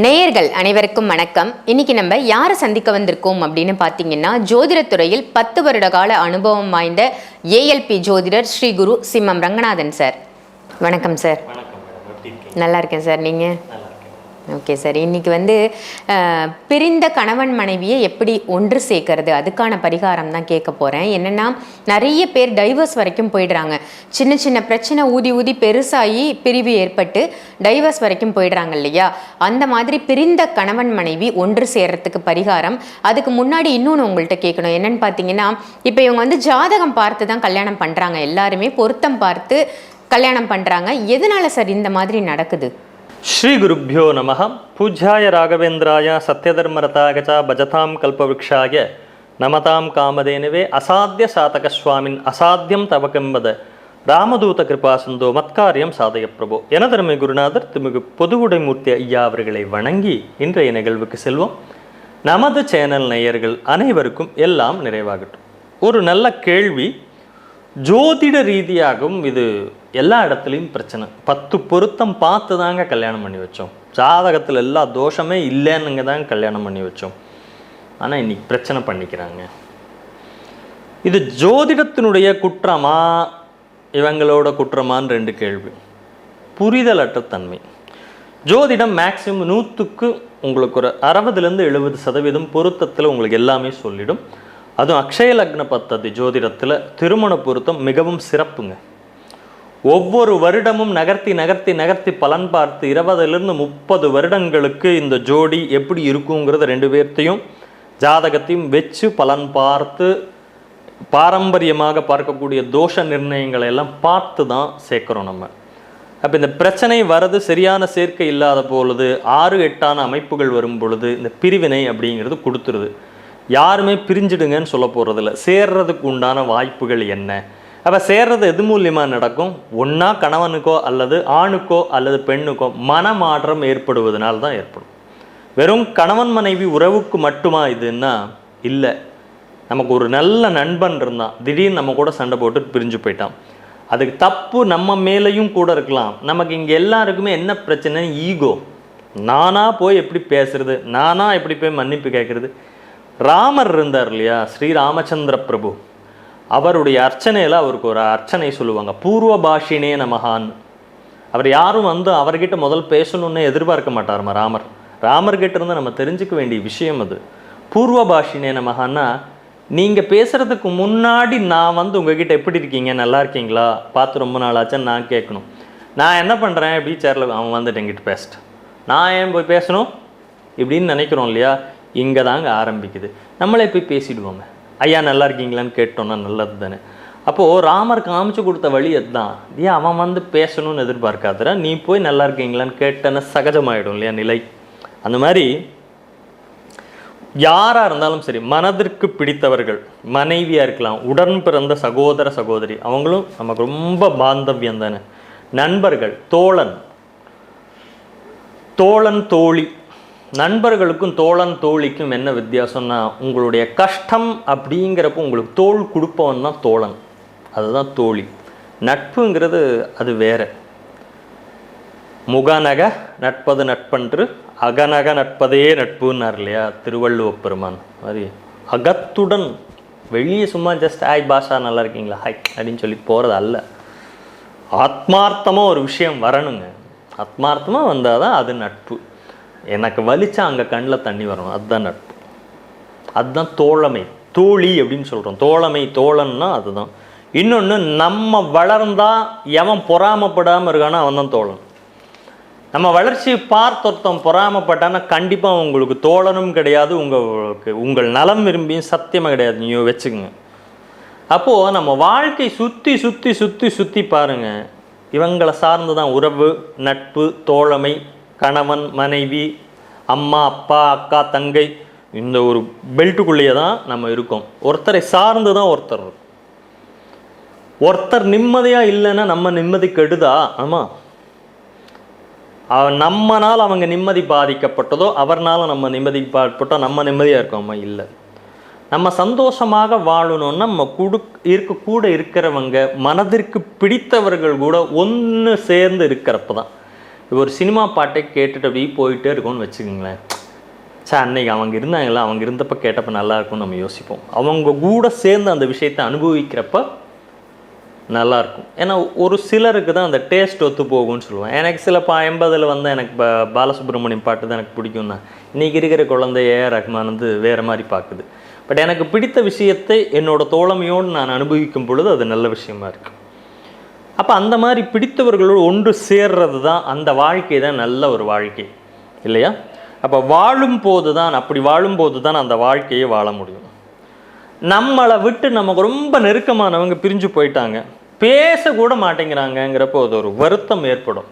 நேயர்கள் அனைவருக்கும் வணக்கம். இன்னைக்கு நம்ம யாரை சந்திக்க வந்திருக்கோம் அப்படின்னு பார்த்தீங்கன்னா ஜோதிடத்துறையில் பத்து வருட கால அனுபவம் வாய்ந்த ஏஎல்பி ஜோதிடர் ஸ்ரீ குரு சிம்மம் ரங்கநாதன் சார். வணக்கம் சார். நல்லா இருக்கேன் சார் நீங்கள் ஓகே சார். இன்னைக்கு வந்து பிரிந்த கணவன் மனைவியை எப்படி ஒன்று சேர்க்கறது? அதுக்கான பரிகாரம் தான் கேட்க போகிறேன் என்னென்னா நிறைய பேர் டைவர்ஸ் வரைக்கும் போயிடுறாங்க. சின்ன சின்ன பிரச்சனை ஊதி ஊதி பெருசாகி பிரிவு ஏற்பட்டு டைவர்ஸ் வரைக்கும் போயிடுறாங்க இல்லையா? அந்த மாதிரி பிரிந்த கணவன் மனைவி ஒன்று சேர்கிறதுக்கு பரிகாரம். அதுக்கு முன்னாடி இன்னொன்று உங்கள்கிட்ட கேட்கணும். என்னென்னு பார்த்தீங்கன்னா இப்போ இவங்க வந்து ஜாதகம் பார்த்து தான் கல்யாணம் பண்ணுறாங்க எல்லாருமே பொருத்தம் பார்த்து கல்யாணம் பண்ணுறாங்க எதனால சார் இந்த மாதிரி நடக்குது? ஸ்ரீ குருப்பியோ நம பூஜ்யாய ராகவேந்திராய சத்யதர்மரதாகச்சா பஜதாம் கல்பவృక్షாய நமதாம் காமதேனவே அசாத்திய சாதக சுவாமின் அசாத்தியம் தவகம்பத ராமதூத கிருபா சிந்தோ மத்காரியம் சாதய பிரபு. எனதருமை குருநாதர் திமிகு பொதுவுடைமூர்த்தி ஐயா அவர்களை வணங்கி இன்றைய நிகழ்வுக்கு செல்வோம். நமது சேனல் நேயர்கள் அனைவருக்கும் எல்லாம் நிறைவாகட்டும். ஒரு நல்ல கேள்வி ஜோதிட ரீதியாகவும் இது எல்லா இடத்துலையும் பிரச்சனை. பத்து பொருத்தம் பார்த்து தாங்க கல்யாணம் பண்ணி வச்சோம். ஜாதகத்தில் எல்லா தோஷமே இல்லைன்னுங்க தான் கல்யாணம் பண்ணி வச்சோம். ஆனால் இன்னைக்கு பிரச்சனை பண்ணிக்கிறாங்க. இது ஜோதிடத்தினுடைய குற்றமா? இவங்களோட குற்றமான்னு ரெண்டு கேள்வி. புரிதலற்ற தன்மை ஜோதிடம் மேக்சிமம் நூற்றுக்கு உங்களுக்கு ஒரு அறுபதுலேருந்து எழுபது சதவீதம் பொருத்தத்தில் உங்களுக்கு எல்லாமே சொல்லிடும். அதுவும் அக்ஷய லக்ன பத்ததி ஜோதிடத்தில் திருமண பொருத்தம் மிகவும் சிறப்புங்க. ஒவ்வொரு வருடமும் நகர்த்தி நகர்த்தி நகர்த்தி பலன் பார்த்து இருபதுலேருந்து முப்பது வருடங்களுக்கு இந்த ஜோடி எப்படி இருக்குங்கிறத ரெண்டு பேர்த்தையும் ஜாதகத்தையும் வச்சு பலன் பார்த்து பாரம்பரியமாக பார்க்கக்கூடிய தோஷ நிர்ணயங்களை எல்லாம் பார்த்து தான் சேர்க்குறோம் நம்ம. அப்போ இந்த பிரச்சனை வரது சரியான சேர்க்கை இல்லாத பொழுது ஆறு எட்டான அமைப்புகள் வரும் பொழுது இந்த பிரிவினை அப்படிங்கிறது கொடுத்துருது. யாருமே பிரிஞ்சிடுங்கன்னு சொல்ல போகிறதில்ல சேர்றதுக்கு உண்டான வாய்ப்புகள் என்ன? அப்போ சேர்றது எது மூலியமாக நடக்கும்? ஒன்றா கணவனுக்கோ அல்லது ஆணுக்கோ அல்லது பெண்ணுக்கோ மனமாற்றம் ஏற்படுவதனால தான் ஏற்படும். வெறும் கணவன் மனைவி உறவுக்கு மட்டுமா இதுன்னா இல்லை. நமக்கு ஒரு நல்ல நண்பன் இருந்தான். திடீர்னு நம்ம கூட சண்டை போட்டு பிரிஞ்சு போயிட்டான். அதுக்கு தப்பு நம்ம மேலேயும் கூட இருக்கலாம். நமக்கு இங்கே எல்லாருக்குமே என்ன பிரச்சனை ஈகோ. நானா போய் எப்படி பேசுறது? நானா எப்படி போய் மன்னிப்பு கேட்குறது ராமர் இருந்தார் இல்லையா? ஸ்ரீ ராமச்சந்திர பிரபு. அவருடைய அர்ச்சனையில் அவருக்கு ஒரு அர்ச்சனை சொல்லுவாங்க. பூர்வ பாஷினே நமகான் அவர் யாரும் வந்து அவர்கிட்ட முதல் பேசணும்னு எதிர்பார்க்க மாட்டாருமா ராமர்? ராமர்கிட்ட இருந்து நம்ம தெரிஞ்சுக்க வேண்டிய விஷயம் அது. பூர்வ பாஷினே நமகான்னா நீங்கள் பேசுகிறதுக்கு முன்னாடி நான் வந்து உங்ககிட்ட எப்படி இருக்கீங்க? நல்லா இருக்கீங்களா? பார்த்து ரொம்ப நாள் ஆச்சுன்னு நான் கேட்கணும். நான் என்ன பண்ணுறேன் இப்படி சேரில் அவன் வந்துட்டு எங்கிட்ட பேசிட்டு. நான் ஏன் போய் பேசணும்? இப்படின்னு நினைக்கிறோம் இல்லையா? இங்கே தாங்க ஆரம்பிக்குது. நம்மளே போய் பேசிடுவோங்க ஐயா நல்லா இருக்கீங்களான்னு கேட்டோம்னா நல்லது தானே. அப்போது ராமர் காமிச்சு கொடுத்த வழி அதுதான். ஏன் அவன் வந்து பேசணும்னு எதிர்பார்க்காதடா நீ போய் நல்லா இருக்கீங்களான்னு கேட்டேன்னா சகஜமாயிடும் இல்லையா நிலை? அந்த மாதிரி யாராக இருந்தாலும் சரி மனதிற்கு பிடித்தவர்கள் மனைவியாக இருக்கலாம் உடன் பிறந்த சகோதர சகோதரி அவங்களும் நமக்கு ரொம்ப பாந்தவியம் தானே. நண்பர்கள் தோழன் தோழன் தோழி நண்பர்களுக்கும் தோழன் தோழிக்கும் என்ன வித்தியாசம்னா உங்களுடைய கஷ்டம் அப்படிங்கிறப்போ உங்களுக்கு தோள் கொடுப்பவன் தான் தோழன். அதுதான் தோழி. நட்புங்கிறது அது வேற. முகநக நட்பது நட்பன்று அகநக நட்பதே நட்புன்னார் இல்லையா? திருவள்ளுவப் பெருமான். மாதிரி அகத்துடன் வெளியே சும்மா ஜஸ்ட் ஹாய் பாஷா நல்லா இருக்கீங்களா? ஹாய் அப்படின்னு சொல்லி போகிறது அல்ல. ஆத்மார்த்தமாக ஒரு விஷயம் வரணுங்க. ஆத்மார்த்தமாக வந்தால் தான் அது நட்பு. எனக்கு வலிச்சா அங்கே கண்ணில் தண்ணி வரணும் அதுதான் நட்பு. அதுதான் தோழமை. தோழி அப்படின்னு சொல்கிறோம் தோழமை தோழன்னா அதுதான். இன்னொன்று நம்ம வளர்ந்தால் எவன் பொறாமப்படாமல் இருக்கானோ அவன் தான் தோழன். நம்ம வளர்ச்சியை பார்த்து ஒருத்தன் கண்டிப்பாக உங்களுக்கு தோழனும் கிடையாது. உங்களுக்கு உங்கள் நலம் விரும்பியும் சத்தியமாக கிடையாது. நீங்கள் வச்சுக்கோங்க. அப்போது நம்ம வாழ்க்கை சுற்றி சுற்றி சுற்றி சுற்றி பாருங்கள் இவங்களை சார்ந்து தான் உறவு நட்பு தோழமை கணவன் மனைவி அம்மா அப்பா அக்கா தங்கை இந்த ஒரு பெல்ட்டுக்குள்ளேயே தான் நம்ம இருக்கோம். ஒருத்தரை சார்ந்து தான் ஒருத்தர் இருக்கும். ஒருத்தர் நிம்மதியாக இல்லைன்னா நம்ம நிம்மதி கெடுதா? ஆமாம் அவன் நம்மனால் அவங்க நிம்மதி பாதிக்கப்பட்டதோ அவர்னால் நம்ம நிம்மதி பாதிப்பட்டோ நம்ம நிம்மதியாக இருக்கோமா. இல்லை. நம்ம சந்தோஷமாக வாழணும்னா நம்ம குடு இருக்க கூட இருக்கிறவங்க மனதிற்கு பிடித்தவர்கள் கூட ஒன்று சேர்ந்து இருக்கிறப்ப தான் இப்போ ஒரு சினிமா பாட்டை கேட்டுட்டு அப்படியே போயிட்டே இருக்கோம்னு வச்சுக்கோங்களேன். சார் அன்னைக்கு அவங்க இருந்தாங்களா? அவங்க இருந்தப்போ கேட்டப்போ நல்லா இருக்கும்னு நம்ம யோசிப்போம். அவங்க கூட சேர்ந்து அந்த விஷயத்தை அனுபவிக்கிறப்ப நல்லா இருக்கும். ஏன்னா ஒரு சிலருக்கு தான் அந்த டேஸ்ட் ஒத்து போகும்னு சொல்லுவேன் எனக்கு சில பா எண்பதில் வந்து எனக்கு ப பாலசுப்ரமணியம் பாட்டு தான் எனக்கு பிடிக்கும்னா இன்றைக்கி இருக்கிற குழந்தை ஏஆர் ரஹ்மான் வந்து வேறு மாதிரி பார்க்குது. பட் எனக்கு பிடித்த விஷயத்தை என்னோட தோழமையோடு நான் அனுபவிக்கும் பொழுது அது நல்ல விஷயமா இருக்குது அப்போ அந்த மாதிரி பிடித்தவர்களோடு ஒன்று சேர்றது தான் அந்த வாழ்க்கை தான் நல்ல ஒரு வாழ்க்கை இல்லையா? அப்போ வாழும் போது தான் அப்படி வாழும்போது தான் அந்த வாழ்க்கையை வாழ முடியும். நம்மளை விட்டு நமக்கு ரொம்ப நெருக்கமானவங்க பிரிஞ்சு போயிட்டாங்க. பேசக்கூட மாட்டேங்கிறாங்கங்கிறப்போ அது ஒரு வருத்தம் ஏற்படும்.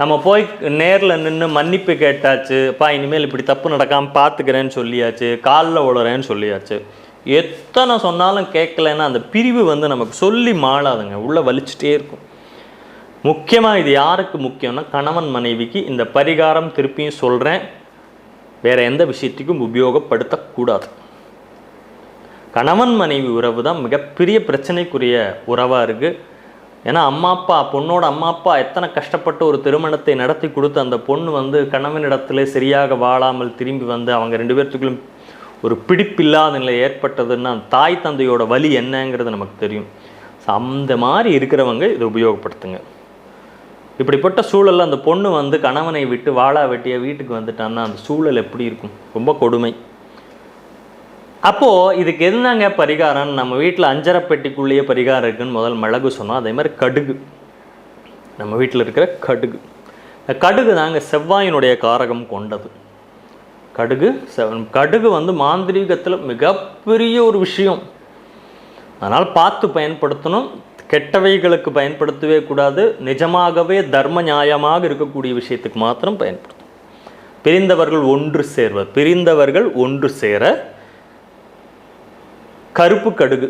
நம்ம போய் நேரில் நின்று மன்னிப்பு கேட்டாச்சு அப்பா இனிமேல் இப்படி தப்பு நடக்காமல் பார்த்துக்கிறேன்னு சொல்லியாச்சு காலில் உழறேன்னு சொல்லியாச்சு. எத்தனை சொன்னாலும் கேட்கலன்னா அந்த பிரிவு வந்து நமக்கு சொல்லி மாளாதுங்க. உள்ளே வலிச்சுட்டே இருக்கும். முக்கியமாக இது யாருக்கு முக்கியம்னா கணவன் மனைவிக்கு இந்த பரிகாரம் திருப்பியும் சொல்கிறேன் வேற எந்த விஷயத்துக்கும் உபயோகப்படுத்தக்கூடாது. கணவன் மனைவி உறவு தான் மிகப்பெரிய பிரச்சனைக்குரிய உறவாக இருக்குது ஏன்னா அம்மா அப்பா பொண்ணோட அம்மா அப்பா எத்தனை கஷ்டப்பட்டு ஒரு திருமணத்தை நடத்தி கொடுத்து அந்த பொண்ணு வந்து கணவனிடத்திலே சரியாக வாழாமல் திரும்பி வந்து அவங்க ரெண்டு பேர்த்துக்குள்ளும் ஒரு பிடிப்பில்லாத நிலை ஏற்பட்டதுன்னா தாய் தந்தையோட வலி என்னங்கிறது நமக்கு தெரியும். ஸோ அந்த மாதிரி இருக்கிறவங்க இதை உபயோகப்படுத்துங்க. இப்படிப்பட்ட சூழலில் அந்த பொண்ணு வந்து கணவனை விட்டு வாழா வெட்டிய வீட்டுக்கு வந்துட்டான்னா அந்த சூழல் எப்படி இருக்கும்? ரொம்ப கொடுமை. அப்போது இதுக்கு என்னங்க பரிகாரம்? நம்ம வீட்டில் அஞ்சரை பெட்டிக்குள்ளேயே பரிகாரம் இருக்குன்னு முதல் மிளகு சொன்னோம். அதே மாதிரி கடுகு. நம்ம வீட்டில் இருக்கிற கடுகு. கடுகு தாங்க செவ்வாயினுடைய காரகம் கொண்டது. கடுகு செவன் கடுகு வந்து மாந்திரீகத்தில் மிகப்பெரிய ஒரு விஷயம். அதனால் பார்த்து பயன்படுத்தணும். கெட்டவைகளுக்கு பயன்படுத்தவே கூடாது. நிஜமாகவே தர்ம நியாயமாக இருக்கக்கூடிய விஷயத்துக்கு மாத்திரம் பயன்படுத்தும் பிரிந்தவர்கள் ஒன்று சேர்வர். பிரிந்தவர்கள் ஒன்று சேர கருப்பு கடுகு.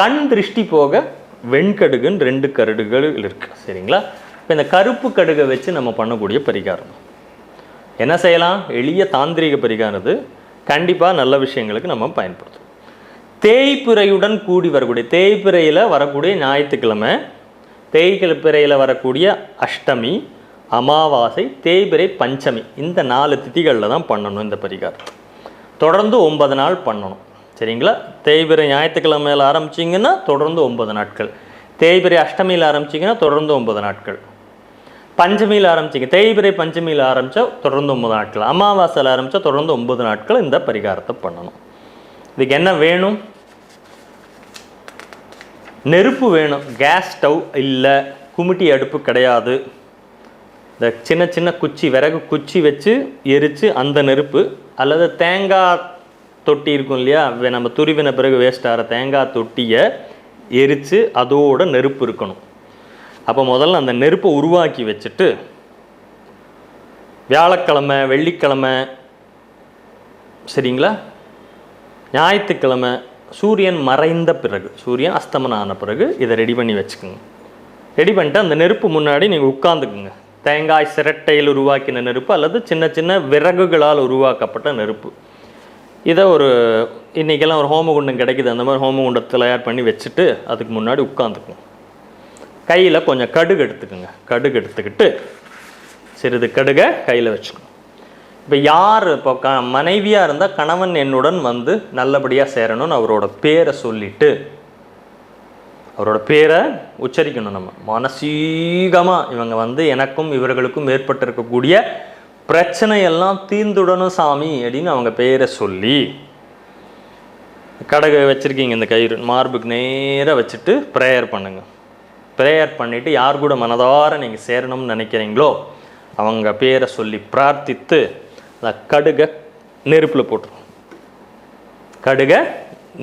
கண் திருஷ்டி போக வெண்கடுகுன்னு ரெண்டு கருடுகள் இருக்கு. சரிங்களா? இப்போ இந்த கருப்பு கடுகை வச்சு நம்ம பண்ணக்கூடிய பரிகாரம். என்ன செய்யலாம்? எளிய தாந்திரிக பரிகானது கண்டிப்பாக நல்ல விஷயங்களுக்கு நம்ம பயன்படுத்தும் தேய்பிறையுடன் கூடி வரக்கூடிய தேய்பிறையில் வரக்கூடிய ஞாயிற்றுக்கிழமை தேய்பிறையில் வரக்கூடிய அஷ்டமி அமாவாசை தேய்பிறை பஞ்சமி இந்த நாலு திதிகளில் தான் பண்ணணும் இந்த பரிகாரம் தொடர்ந்து ஒன்பது நாள் பண்ணணும். சரிங்களா? தேய்பிறை ஞாயிற்றுக்கிழமையில் ஆரம்பிச்சிங்கன்னா தொடர்ந்து ஒன்பது நாட்கள். தேய்பிறை அஷ்டமியில் ஆரம்பிச்சிங்கன்னா தொடர்ந்து ஒன்பது நாட்கள். பஞ்சமியில் ஆரம்பிச்சிங்க. தேய்பிறை பஞ்சமியில் ஆரம்பித்தா தொடர்ந்து ஒம்பது நாட்கள். அமாவாசையில் ஆரம்பித்தா தொடர்ந்து ஒன்பது நாட்கள் இந்த பரிகாரத்தை பண்ணணும். இதுக்கு என்ன வேணும்? நெருப்பு வேணும். கேஸ் ஸ்டவ் இல்லை. குமிட்டி அடுப்பு கிடையாது. இந்த சின்ன சின்ன குச்சி விறகு குச்சி வச்சு எரித்து அந்த நெருப்பு அல்லது தேங்காய் தொட்டி இருக்கும் இல்லையா? வே- நம்ம துருவின பிறகு வேஸ்ட் ஆகிற தேங்காய் தொட்டியை எரித்து அதோட நெருப்பு இருக்கணும். அப்போ முதல்ல அந்த நெருப்பை உருவாக்கி வச்சுட்டு வியாழக்கிழமை வெள்ளிக்கிழமை சரிங்களா? ஞாயிற்றுக்கிழமை சூரியன் மறைந்த பிறகு சூரியன் அஸ்தமனம் ஆன பிறகு இதை ரெடி பண்ணி வச்சுக்கோங்க. ரெடி பண்ணிட்டு அந்த நெருப்பு முன்னாடி நீங்கள் உட்காந்துக்குங்க தேங்காய் சிரட்டையில் உருவாக்கின நெருப்பு அல்லது சின்ன சின்ன விறகுகளால் உருவாக்கப்பட்ட நெருப்பு. இதை ஒரு இன்றைக்கெல்லாம் ஒரு ஹோமகுண்டம் கிடைக்குது. அந்த மாதிரி ஹோமகுண்டத்தை தயார் பண்ணி வச்சுட்டு அதுக்கு முன்னாடி உட்காந்துக்குங்க கையில் கொஞ்சம் கடுகு எடுத்துக்கோங்க. கடுகு எடுத்துக்கிட்டு சிறிது கடுகை கையில் வச்சுக்கணும். இப்போ யார் இப்போ க மனைவியாக இருந்தால் கணவன் என்னுடன் வந்து நல்லபடியாக சேரணும்னு அவரோட பேரை சொல்லிவிட்டு அவரோட பேரை உச்சரிக்கணும் நம்ம. மனசீகமாக இவங்க வந்து எனக்கும் இவர்களுக்கும் ஏற்பட்டிருக்கக்கூடிய பிரச்சனையெல்லாம் தீர்ந்துடணும் சாமி அப்படின்னு அவங்க பேரை சொல்லி கடகை வச்சுருக்கீங்க இந்த கயிறு மார்புக்கு நேராக வச்சுட்டு ப்ரேயர் பண்ணுங்கள் ப்ரேயர் பண்ணிவிட்டு யார் கூட மனதார நீங்கள் சேரணும்னு நினைக்கிறீங்களோ அவங்க பேரை சொல்லி பிரார்த்தித்து அந்த கடுகை நெருப்பில் போட்டுருவோம் கடுகை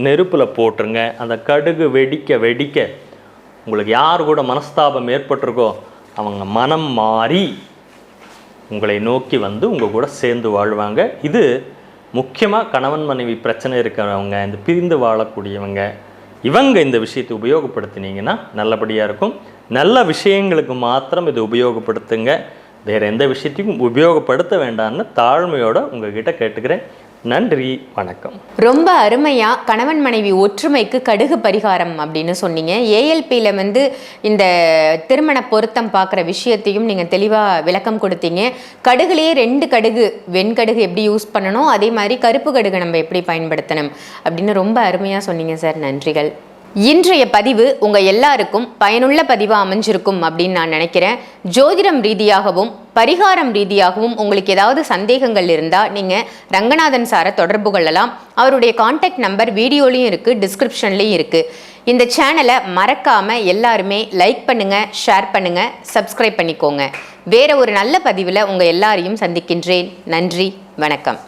நெருப்பில் போட்டுருங்க. அந்த கடுகு வெடிக்க வெடிக்க உங்களுக்கு யார் கூட மனஸ்தாபம் ஏற்பட்டிருக்கோ அவங்க மனம் மாறி உங்களை நோக்கி வந்து உங்கள் கூட சேர்ந்து வாழ்வாங்க. இது முக்கியமாக கணவன் மனைவி பிரச்சனை இருக்கிறவங்க இந்த பிரிந்து வாழக்கூடியவங்க இவங்க இந்த விஷயத்தை உபயோகப்படுத்தினீங்கன்னா நல்லபடியாக இருக்கும். நல்ல விஷயங்களுக்கு மாத்திரம் இதை உபயோகப்படுத்துங்க. வேறு எந்த விஷயத்தையும் உபயோகப்படுத்த வேண்டாம்னு தாழ்மையோட உங்ககிட்ட கேட்டுக்கிறேன். நன்றி வணக்கம். ரொம்ப அருமையா கணவன் மனைவி ஒற்றுமைக்கு கடுகு பரிகாரம் அப்படின்னு சொன்னீங்க. ஏஎல்பியில் வந்து இந்த திருமண பொருத்தம் பார்க்குற விஷயத்தையும் நீங்கள் தெளிவாக விளக்கம் கொடுத்தீங்க. கடுகுலேயே ரெண்டு கடுகு வெண்கடுகு எப்படி யூஸ் பண்ணணும்? அதே மாதிரி கருப்பு கடுகு நம்ம எப்படி பயன்படுத்தணும்? அப்படின்னு ரொம்ப அருமையாக சொன்னீங்க சார். நன்றிகள். இன்றைய பதிவு உங்க எல்லாருக்கும் பயனுள்ள பதிவாக அமைஞ்சிருக்கும் அப்படின்னு நான் நினைக்கிறேன். ஜோதிடம் ரீதியாகவும் பரிகாரம் ரீதியாகவும் உங்களுக்கு ஏதாவது சந்தேகங்கள் இருந்தால் நீங்கள் ரங்கநாதன் சாரை தொடர்பு கொள்ளலாம். அவருடைய காண்டாக்ட் நம்பர் வீடியோலையும் இருக்குது டிஸ்கிரிப்ஷன்லையும் இருக்குது இந்த சேனலை மறக்காமல் எல்லாருமே லைக் பண்ணுங்க ஷேர் பண்ணுங்க சப்ஸ்கிரைப் பண்ணிக்கோங்க. வேற ஒரு நல்ல பதிவில் உங்கள் எல்லாரையும் சந்திக்கின்றேன். நன்றி வணக்கம்.